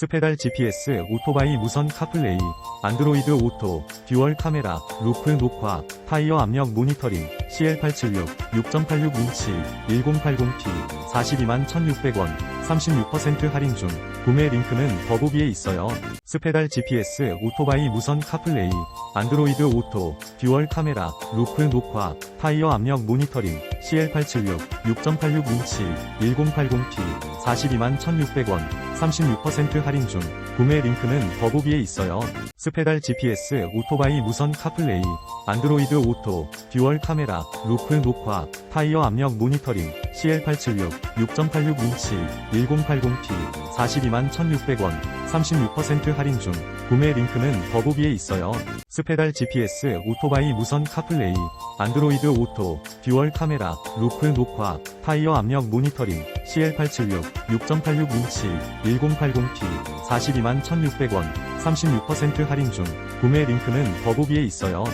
스페달 GPS 오토바이 무선 카플레이, 안드로이드 오토, 듀얼 카메라, 루프 녹화, 타이어 압력 모니터링, CL876, 6.86인치, 1080p, 42만 1600원, 36% 할인 중, 구매 링크는 더보기에 있어요. 스페달 GPS 오토바이 무선 카플레이, 안드로이드 오토, 듀얼 카메라, 루프 녹화, 타이어 압력 모니터링, CL876, 6.86인치, 1080p, 42만 1600원, 36% 할인 중, 구매 링크는 더보기에 있어요. 스페달 GPS 오토바이 무선 카플레이, 안드로이드 오토, 듀얼 카메라, 루프 녹화, 타이어 압력 모니터링, CL876, 6.86인치, 1080p, 42만 1600원, 36% 할인 중, 구매 링크는 더보기에 있어요. 스페달 GPS 오토바이 무선 카플레이, 안드로이드 오토, 듀얼 카메라, 루프 녹화, 타이어 압력 모니터링, CL876, 6.86인치, 1080p, 42만 1600원, 36% 할인 중, 구매 링크는 더보기에 있어요.